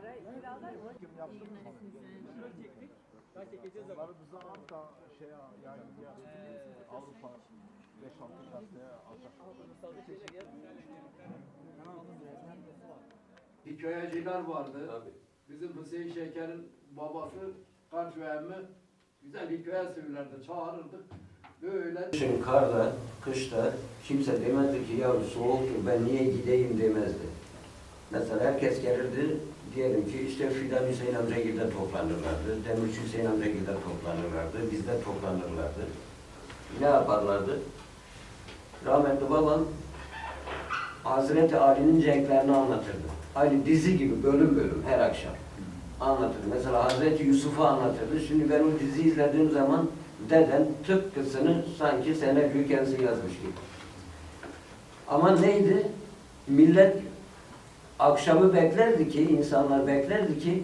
para kiralar mı? Kim yaptı mı? Bunları bize at da şey yayınlıyor. Avrupa 5-6 gazeteye atar. Hikayeciler vardı. Bizim Hüseyin Şeker'in babası Kaç ve emmi güzel hikaye söylerdi, çağırırdık. Böyle Kışın karda, kışta kimse demezdi ki ya soğuktur ben niye gideyim demezdi. Mesela herkes gelirdi diyelim ki işte Fidan Hüseyin amcagil'de toplanırlardı, Demirci Hüseyin amcagil'de toplanırlardı, bizde toplanırlardı. Ne yaparlardı? Rahmetli babam Hazreti Ali'nin cenklerini anlatırdı. Aynı dizi gibi bölüm bölüm her akşam anlatırdı. Mesela Hazreti Yusuf'u anlatırdı. Şimdi ben o diziyi izlediğim zaman deden tıpkısını sanki senaryoyu kendisi yazmış gibi. Ama neydi? Millet akşamı beklerdi ki, insanlar beklerdi ki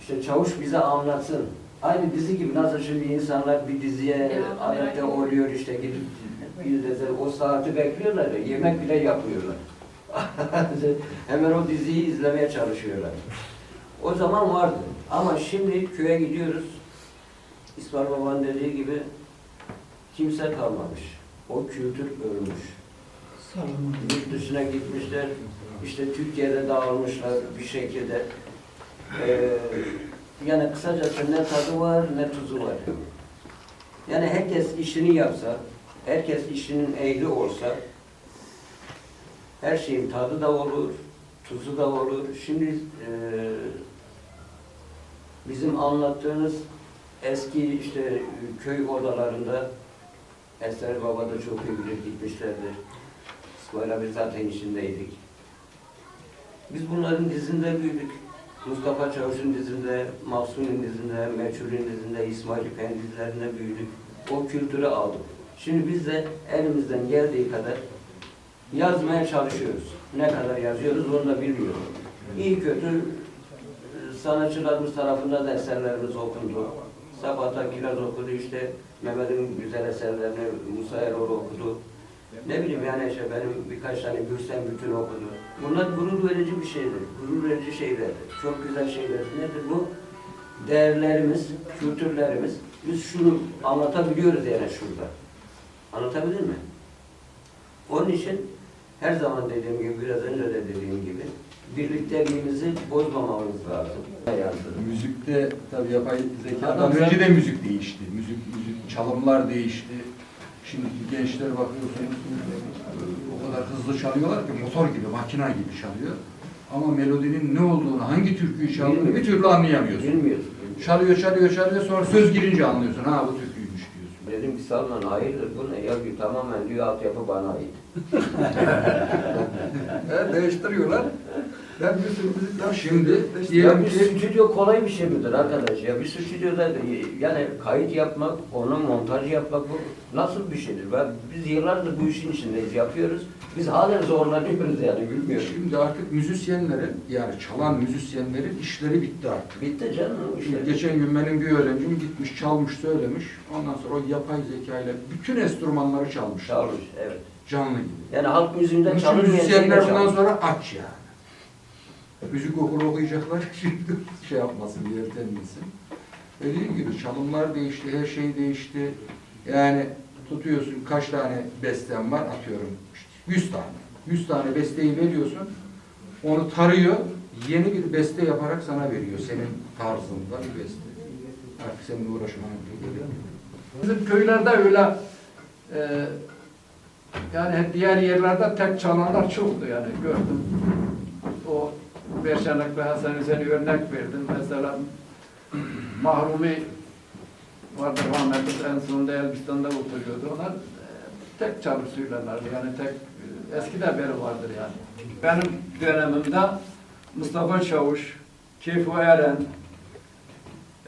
işte çavuş bize anlatsın. Aynı dizi gibi nasıl şimdi insanlar bir diziye ediyor. oluyor işte gidip izlesin, o saati bekliyorlar ya, yemek bile yapıyorlar. Hemen o diziyi izlemeye çalışıyorlar. O zaman vardı. Ama şimdi köye gidiyoruz. İsmail Baba'nın dediği gibi kimse kalmamış. O kültür ölmüş. Yurt dışına gitmişler. İşte Türkiye'de dağılmışlar bir şekilde. Ee, yani kısacası ne tadı var ne tuzu var. Yani herkes işini yapsa, herkes işinin ehli olsa her şeyin tadı da olur, tuzu da olur. Şimdi eee bizim anlattığınız eski işte köy odalarında Eser Baba da çok iyi bilir gitmişlerdir. İsmail abi zaten içindeydik. Biz bunların dizinde büyüdük. Mustafa Çavuş'un dizinde, Mahsun'un dizinde, Meçhul'ün dizinde, İsmail İpek'in dizilerinde büyüdük. O kültürü aldık. Şimdi biz de elimizden geldiği kadar yazmaya çalışıyoruz. Ne kadar yazıyoruz onu da bilmiyorum. İyi kötü e, sanatçılarımız tarafından da eserlerimiz okundu. Sabahta Kiraz okudu işte Mehmet'in güzel eserlerini Musa Erol okudu. Ne bileyim yani işte benim birkaç tane Gürsen Bütün okudu. Bunlar gurur verici bir şeydir. Gurur verici şeylerdir. Çok güzel şeyler. Nedir bu? Değerlerimiz, kültürlerimiz. Biz şunu anlatabiliyoruz yani şurada. Anlatabilir mi? Onun için her zaman dediğim gibi, biraz önce de dediğim gibi birlikteliğimizi bozmamamız lazım. Müzikte tabii yapay zekadan önce de müzik değişti. Müzik, müzik çalımlar değişti. Şimdiki gençlere bakıyorsunuz o kadar hızlı çalıyorlar ki motor gibi, makina gibi çalıyor. Ama melodinin ne olduğunu, hangi türküyü çaldığını bir türlü anlayamıyorsun. bilmiyoruz. Çalıyor, çalıyor, çalıyor sonra söz girince anlıyorsun. Ha bu türküymüş diyorsun. Dedim ki Salman hayırdır bu ne? Ya diyor, tamamen diyor altyapı bana ait. Değiştiriyorlar. Ben bir sürü müzikler Şimdi Ya diyelim bir ki stüdyo kolay bir şey midir arkadaş? Ya bir stüdyoda yani kayıt yapmak, onun montaj yapmak bu nasıl bir şeydir? Ben, biz yıllardır bu işin içindeyiz, yapıyoruz. Biz halen zorlanıyoruz yani bilmiyorum. şimdi artık müzisyenlerin yani çalan müzisyenlerin işleri bitti artık. Bitti canım o Şimdi işler. geçen gün benim bir öğrencim gitmiş, çalmış, söylemiş. Ondan sonra o yapay zeka ile bütün enstrümanları çalmış. Çalmış, evet. Canlı gibi. Yani halk müziğinden Bütün çalınmayan şeyler müzisyenler bundan çalmış. sonra aç yani. Müzik okulu okuyacaklar şimdi şey yapmasın, yeltenmesin. Dediğim gibi çalımlar değişti, her şey değişti. Yani tutuyorsun kaç tane bestem var atıyorum işte 100 tane. 100 tane besteyi veriyorsun. Onu tarıyor. Yeni bir beste yaparak sana veriyor. Senin tarzında bir beste. Artık senin uğraşman gerekiyor. bizim köylerde öyle e, yani diğer yerlerde tek çalanlar çoktu yani gördüm. O Berşenlik ve Hasan Hüseyin'i örnek verdim. Mesela Mahrumi vardı rahmetli en sonunda Elbistan'da oturuyordu. Onlar e, tek çalıp söylerlerdi. Yani tek e, eskiden beri vardır yani. Benim dönemimde Mustafa Çavuş, Keyfo Eren,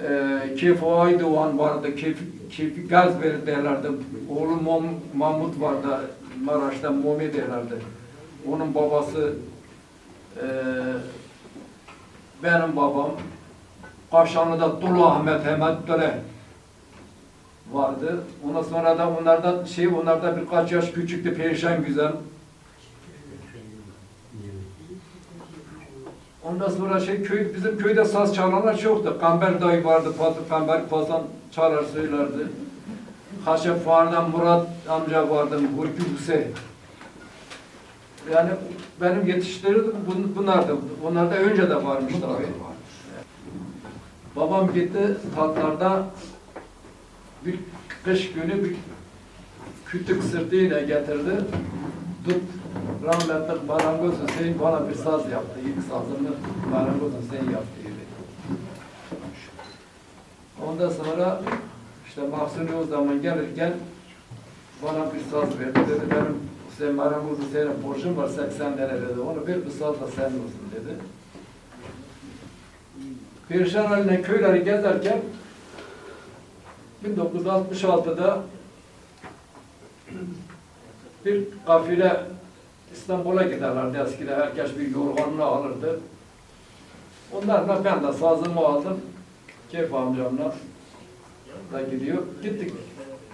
e, Keyfo Aydoğan vardı, Keyfi, Keyfi Gazberi derlerdi. Oğlu Mahmut vardı, Maraş'ta Momi derlerdi. Onun babası e, benim babam. Kaşanlı'da Dulu Ahmet Hemet Döle vardı. Ondan sonra da onlardan şey onlardan birkaç yaş küçüktü Perişan Güzel. Ondan sonra şey köy, bizim köyde saz çalanlar çoktu. Kamber dayı vardı, Fatih Kamber Pazan çalar söylerdi. Haşem Fuar'dan Murat amca vardı, Hulki Hüseyin. Yani benim yetiştirdiğim bun, bunlardı. Onlar da önce de varmış Mutlaka tabii. var. Babam gitti tatlarda bir kış günü bir kütük sırtıyla getirdi. Tut rahmetli Marangoz Hüseyin bana bir saz yaptı. İlk sazını Marangoz Hüseyin yaptı. Ondan sonra işte Mahsuni o zaman gelirken bana bir saz verdi. Dedi benim Hüseyin Marangoz Hüseyin'e borcum var 80 lira dedi. Onu bir da senin olsun dedi. Perişan haline köyleri gezerken 1966'da bir kafile İstanbul'a giderlerdi eskiden. Herkes bir yorganını alırdı. Onlarla ben de sazımı aldım. Keyif amcamla da gidiyor. Gittik